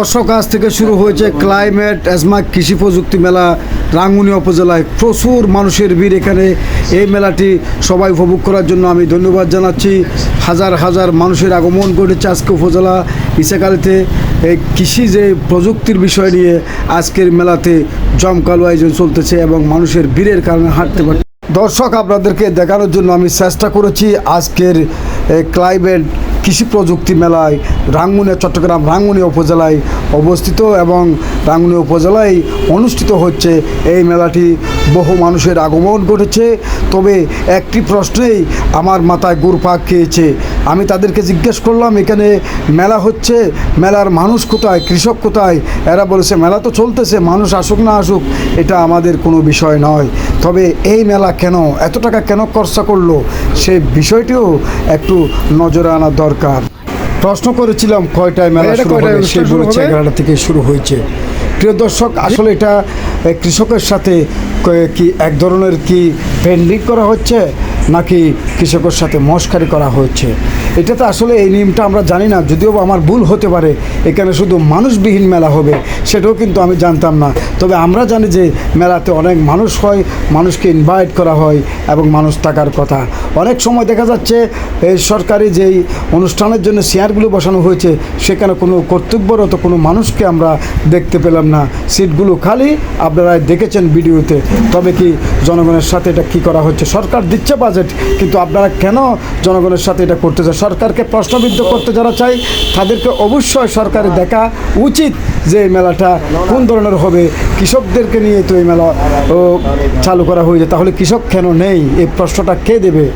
দর্শক, আজ থেকে শুরু হয়েছে ক্লাইমেট অ্যাজমা কৃষি প্রযুক্তি মেলা রাঙ্গুনি উপজেলায়। প্রচুর মানুষের ভিড় এখানে। এই মেলাটি সবাই উপভোগ করার জন্য আমি ধন্যবাদ জানাচ্ছি। হাজার হাজার মানুষের আগমন ঘটেছে আজকে উপজেলা ইসাকালিতে। এই কৃষি যে প্রযুক্তির বিষয় নিয়ে আজকের মেলাতে জমকালো আয়োজন চলতেছে এবং মানুষের ভিড়ের কারণে হাঁটতে পারছে। দর্শক, আপনাদেরকে দেখানোর জন্য আমি চেষ্টা করেছি আজকের ক্লাইমেট কৃষি প্রযুক্তি মেলায় রাঙ্গুনিয়া চট্টগ্রাম রাঙ্গুনিয়া উপজেলায় অবস্থিত এবং রাঙ্গুনিয়া উপজেলায় অনুষ্ঠিত হচ্ছে এই মেলাটি। বহু মানুষের আগমন ঘটেছে, তবে একটি প্রশ্নেই আমার মাথায় গুরপাক খেয়েছে আমি তাদেরকে জিজ্ঞেস করলাম, এখানে মেলা হচ্ছে? মেলার মানুষ কোথায়? কৃষক কোথায়? এরা বলেছে, মেলা তো চলতেছে, মানুষ আসুক না আসুক, এটা আমাদের কোনো বিষয় নয়। তবে এই মেলা কেন? এত টাকা কেন খরচা করল? সে বিষয়টিও একটু নজরে আনা দরকার। প্রশ্ন করেছিলাম কয়টায় মেলা শুরু হবে সেই বলেছে এগারোটা থেকে শুরু হয়েছে। প্রিয় দর্শক আসলে এটা কৃষকের সাথে কি এক ধরনের কি পেন্ডিং করা হচ্ছে নাকি কৃষকের সাথে মস্কারি করা হচ্ছে এটা তো আসলে এই নিয়মটা আমরা জানি না, যদিও আমার ভুল হতে পারে, এখানে শুধু মানুষবিহীন মেলা হবে, সেটাও কিন্তু আমি জানতাম না। তবে আমরা জানি যে মেলাতে অনেক মানুষ হয়, মানুষকে ইনভাইট করা হয় এবং মানুষ থাকার কথা। অনেক সময় দেখা যাচ্ছে এই সরকারি যেই অনুষ্ঠানের জন্য চেয়ারগুলো বসানো হয়েছে, সেখানে কোনো কর্তব্যরত কোনো মানুষকে আমরা দেখতে পেলাম না। সিটগুলো খালি আপনারা দেখেছেন ভিডিওতে, তবে কি জনগণের সাথে এটা কি করা হচ্ছে? সরকার দিচ্ছে বাজেট কিন্তু আপনারা কেন জনগণের সাথে এটা করতে চান? সরকারকে প্রশ্নবিদ্ধ করতে যারা চাই তাদেরকে অবশ্যই সরকারের দেখা উচিত যে এই মেলাটা কোন ধরনের হবে। কৃষকদেরকে নিয়ে তো এই মেলা চালু করা হয়েছে। তাহলে কৃষক কেন নেই? এই প্রশ্নটা কে দেবে?